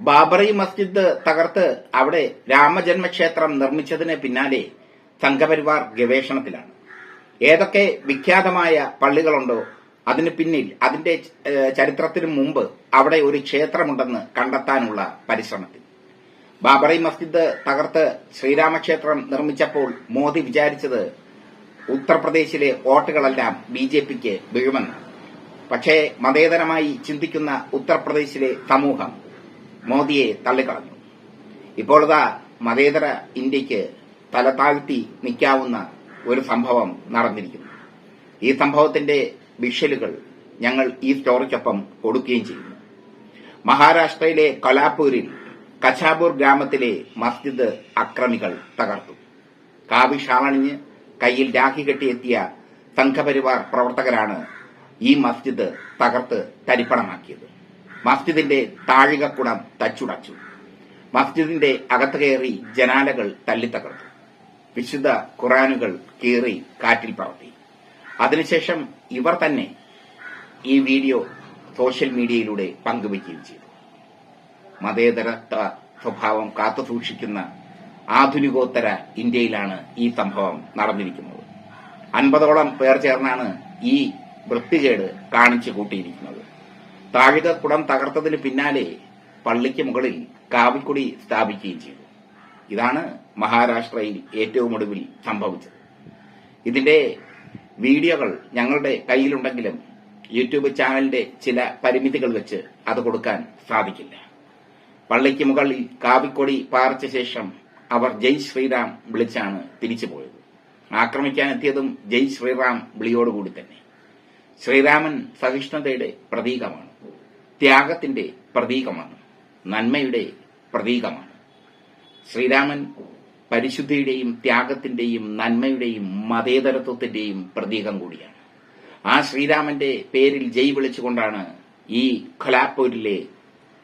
ബാബറി മസ്ജിദ് തകർത്ത് അവിടെ രാമജന്മക്ഷേത്രം നിർമ്മിച്ചതിന് പിന്നാലെ സംഘപരിവാർ ഗവേഷണത്തിലാണ്. ഏതൊക്കെ വിഖ്യാതമായ പള്ളികളുണ്ടോ അതിന് പിന്നിൽ അതിന്റെ ചരിത്രത്തിനു മുമ്പ് അവിടെ ഒരു ക്ഷേത്രമുണ്ടെന്ന് കണ്ടെത്താനുള്ള പരിശ്രമത്തിൽ. ബാബറി മസ്ജിദ് തകർത്ത് ശ്രീരാമക്ഷേത്രം നിർമ്മിച്ചപ്പോൾ മോദി വിചാരിച്ചത് ഉത്തർപ്രദേശിലെ വോട്ടുകളെല്ലാം ബി ജെ പിക്ക് വീഴുമെന്നാണ്. പക്ഷേ മതേതരമായി ചിന്തിക്കുന്ന ഉത്തർപ്രദേശിലെ സമൂഹം മോദിയെ തള്ളിക്കളഞ്ഞു. ഇപ്പോഴതാ മതേതര ഇന്ത്യയ്ക്ക് തല താഴ്ത്തി നിൽക്കാവുന്ന ഒരു സംഭവം നടന്നിരിക്കുന്നു. ഈ സംഭവത്തിന്റെ വിഷലുകൾ ഞങ്ങൾ ഈ സ്റ്റോറിക്കൊപ്പം കൊടുക്കുകയും ചെയ്യുന്നു. മഹാരാഷ്ട്രയിലെ കൊലാപൂരിൽ കച്ചാപൂർ ഗ്രാമത്തിലെ മസ്ജിദ് അക്രമികൾ തകർത്തു. കാവിഷാളണിഞ്ഞ് കയ്യിൽ രാഖി കെട്ടിയെത്തിയ സംഘപരിവാർ പ്രവർത്തകരാണ് ഈ മസ്ജിദ് തകർത്ത് തരിപ്പണമാക്കിയത്. മസ്ജിദിന്റെ താഴികക്കുടം തച്ചുടച്ചു. മസ്ജിദിന്റെ അകത്ത് കയറി ജനാലകൾ തല്ലിത്തകർത്തു. വിശുദ്ധ ഖുറാനുകൾ കീറി കാറ്റിൽ പറത്തി. അതിനുശേഷം ഇവർ തന്നെ ഈ വീഡിയോ സോഷ്യൽ മീഡിയയിലൂടെ പങ്കുവയ്ക്കുകയും ചെയ്തു. മതേതര സ്വഭാവം കാത്തുസൂക്ഷിക്കുന്ന ആധുനികോത്തര ഇന്ത്യയിലാണ് ഈ സംഭവം നടന്നിരിക്കുന്നത്. അൻപതോളം പേർ ചേർന്നാണ് ഈ വൃത്തികേട് കാണിച്ചു കൂട്ടിയിരിക്കുന്നത്. താഴികക്കുടം തകർത്തതിന് പിന്നാലെ പള്ളിക്ക് മുകളിൽ കാവിക്കുടി സ്ഥാപിക്കുകയും ചെയ്തു. ഇതാണ് മഹാരാഷ്ട്രയിൽ ഏറ്റവും ഒടുവിൽ സംഭവിച്ചത്. ഇതിന്റെ വീഡിയോകൾ ഞങ്ങളുടെ കയ്യിലുണ്ടെങ്കിലും യൂട്യൂബ് ചാനലിന്റെ ചില പരിമിതികൾ വെച്ച് അത് കൊടുക്കാൻ സാധിക്കില്ല. പള്ളിക്ക് മുകളിൽ കാവിക്കൊടി പാർച്ച ശേഷം അവർ ജയ് ശ്രീറാം വിളിച്ചാണ് തിരിച്ചുപോയത്. ആക്രമിക്കാൻ എത്തിയതും ജയ് ശ്രീറാം വിളിയോടുകൂടി തന്നെ. ശ്രീരാമൻ സഹിഷ്ണുതയുടെ പ്രതീകമാണ്. ത്യാഗത്തിന്റെ പ്രതീകമാണ്. നന്മയുടെ പ്രതീകമാണ്. ശ്രീരാമൻ പരിശുദ്ധിയുടെയും ത്യാഗത്തിന്റെയും നന്മയുടെയും മതേതരത്വത്തിന്റെയും പ്രതീകം കൂടിയാണ്. ആ ശ്രീരാമന്റെ പേരിൽ ജയ് വിളിച്ചുകൊണ്ടാണ് ഈ ഖലാപ്പൂരിലെ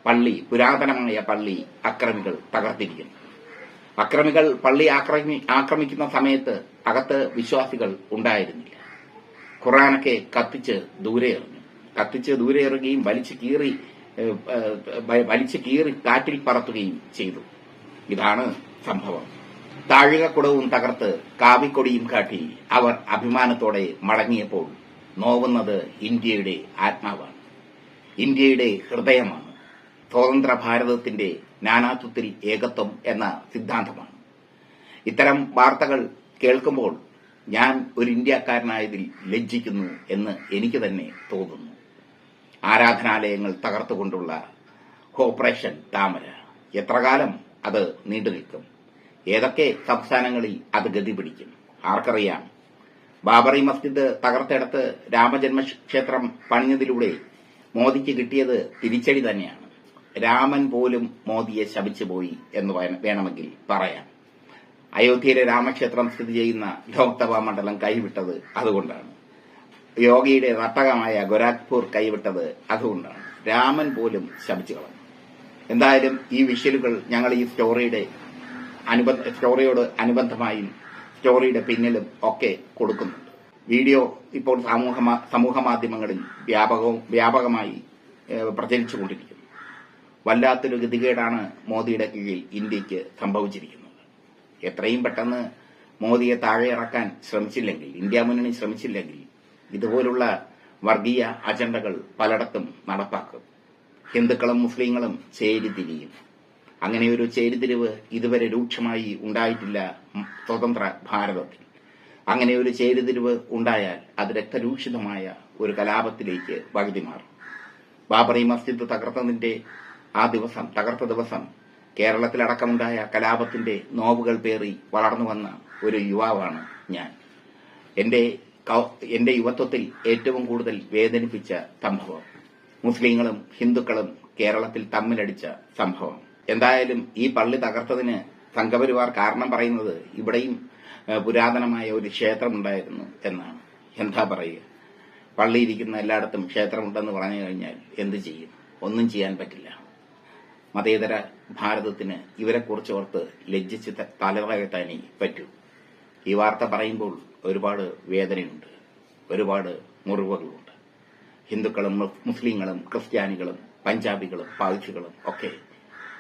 പള്ളി പുരാതനമായ പള്ളി അക്രമികൾ തകർത്തിരിക്കുന്നത്. അക്രമികൾ പള്ളി ആക്രമി ആക്രമിക്കുന്ന സമയത്ത് അകത്ത് വിശ്വാസികൾ ഉണ്ടായിരുന്നില്ല. ഖുറാനൊക്കെ കത്തിച്ച് ദൂരെ എറിഞ്ഞു. കത്തിച്ച് ദൂരെ എറിയുകയും വലിച്ചു കീറി വലിച്ചു കീറി കാറ്റിൽ പറത്തുകയും ചെയ്തു. ഇതാണ് സംഭവം. താഴികക്കുടവും തകർത്ത് കാവിക്കൊടിയും കാട്ടി അവർ അഭിമാനത്തോടെ മടങ്ങിയപ്പോൾ നോവുന്നത് ഇന്ത്യയുടെ ആത്മാവാണ്. ഇന്ത്യയുടെ ഹൃദയമാണ്. സ്വതന്ത്ര ഭാരതത്തിന്റെ നാനാത്വത്തിൽ ഏകത്വം എന്ന സിദ്ധാന്തമാണ്. ഇത്തരം വാർത്തകൾ കേൾക്കുമ്പോൾ ഞാൻ ഒരു ഇന്ത്യക്കാരനായതിൽ ലജ്ജിക്കുന്നു എന്ന് എനിക്ക് തന്നെ തോന്നുന്നു. ആരാധനാലയങ്ങൾ തകർത്തുകൊണ്ടുള്ള ഓപ്പറേഷൻ താമര. എത്ര കാലം അത് നീണ്ടു നിൽക്കും? ഏതൊക്കെ സംസ്ഥാനങ്ങളിൽ അത് ഗതി പിടിക്കും? ആർക്കറിയാം. ബാബറി മസ്ജിദ് തകർത്തെടുത്ത് രാമജന്മക്ഷേത്രം പണിഞ്ഞതിലൂടെ മോദിക്ക് കിട്ടിയത് തിരിച്ചടി തന്നെയാണ്. രാമൻ പോലും മോദിയെ ശപിച്ചു പോയി എന്ന് വേണമെങ്കിൽ പറയാം. അയോധ്യയിലെ രാമക്ഷേത്രം സ്ഥിതി ചെയ്യുന്ന ലോക്സഭാ മണ്ഡലം കൈവിട്ടത് അതുകൊണ്ടാണ്. യോഗിയുടെ തട്ടകമായ ഗൊരാഖ്പൂർ കൈവിട്ടത് അതുകൊണ്ടാണ്. രാമൻ പോലും ശപിച്ചു കളഞ്ഞു. എന്തായാലും ഈ വിഷലുകൾ ഞങ്ങൾ ഈ സ്റ്റോറിയുടെ അനുബന്ധ സ്റ്റോറിയോട് അനുബന്ധമായും സ്റ്റോറിയുടെ പിന്നിലും ഒക്കെ കൊടുക്കുന്നുണ്ട്. വീഡിയോ ഇപ്പോൾ സമൂഹ സമൂഹ മാധ്യമങ്ങളിൽ വ്യാപകവും വ്യാപകമായി പ്രചരിച്ചുകൊണ്ടിരിക്കുന്നു. വല്ലാത്തൊരു ഗതികേടാണ് മോദിയുടെ കീഴിൽ ഇന്ത്യയ്ക്ക് സംഭവിച്ചിരിക്കുന്നത്. എത്രയും പെട്ടെന്ന് മോദിയെ താഴെ ഇറക്കാൻ ശ്രമിച്ചില്ലെങ്കിൽ ഇന്ത്യ മുന്നണി ശ്രമിച്ചില്ലെങ്കിൽ ഇതുപോലുള്ള വർഗീയ അജണ്ടകൾ പലയിടത്തും നടപ്പാക്കും. ഹിന്ദുക്കളും മുസ്ലിങ്ങളും ചേരിതിരിയും അങ്ങനെയൊരു ചേരിതിരിവ് ഇതുവരെ രൂക്ഷമായി ഉണ്ടായിട്ടില്ല സ്വതന്ത്ര ഭാരതത്തിൽ. അങ്ങനെ ഒരു ചേരിതിരിവ് ഉണ്ടായാൽ അത് രക്തരൂക്ഷിതമായ ഒരു കലാപത്തിലേക്ക് വകുതി മാറും ബാബറി മസ്ജിദ് തകർത്തതിന്റെ ആ ദിവസം തകർത്ത ദിവസം കേരളത്തിലടക്കമുണ്ടായ കലാപത്തിന്റെ നോവുകൾ പേറി വളർന്നു വന്ന ഒരു യുവാവാണ് ഞാൻ. എന്റെ എന്റെ യുവത്വത്തിൽ ഏറ്റവും കൂടുതൽ വേദനിപ്പിച്ച സംഭവം. മുസ്ലിങ്ങളും ഹിന്ദുക്കളും കേരളത്തിൽ തമ്മിലടിച്ച സംഭവം. എന്തായാലും ഈ പള്ളി തകർത്തതിന് സംഘപരിവാർ കാരണം പറയുന്നത് ഇവിടെയും പുരാതനമായ ഒരു ക്ഷേത്രമുണ്ടായിരുന്നു എന്നാണ്. എന്താ പറയുക? പള്ളിയിരിക്കുന്ന എല്ലായിടത്തും ക്ഷേത്രമുണ്ടെന്ന് പറഞ്ഞു കഴിഞ്ഞാൽ എന്ത് ചെയ്യും? ഒന്നും ചെയ്യാൻ പറ്റില്ല. മതേതര ഭാരതത്തിന് ഇവരെക്കുറിച്ച് ഓർത്ത് ലജ്ജിച്ച് തലവകത്താനേ പറ്റൂ. ഈ വാർത്ത പറയുമ്പോൾ ഒരുപാട് വേദനയുണ്ട്. ഒരുപാട് മുറിവുകളുണ്ട്. ഹിന്ദുക്കളും മുസ്ലിങ്ങളും ക്രിസ്ത്യാനികളും പഞ്ചാബികളും പാഴ്സികളും ഒക്കെ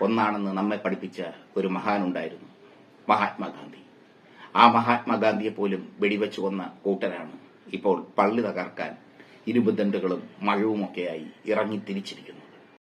ഒന്നാണെന്ന് നമ്മെ പഠിപ്പിച്ച ഒരു മഹാനുണ്ടായിരുന്നു മഹാത്മാഗാന്ധി. ആ മഹാത്മാഗാന്ധിയെ പോലും വെടിവെച്ചു കൊന്ന കൂട്ടരാണ് ഇപ്പോൾ പള്ളി തകർക്കാൻ ഇരുപുദണ്ടുകളും മഴവുമൊക്കെയായി ഇറങ്ങി തിരിച്ചിരിക്കുന്നത്.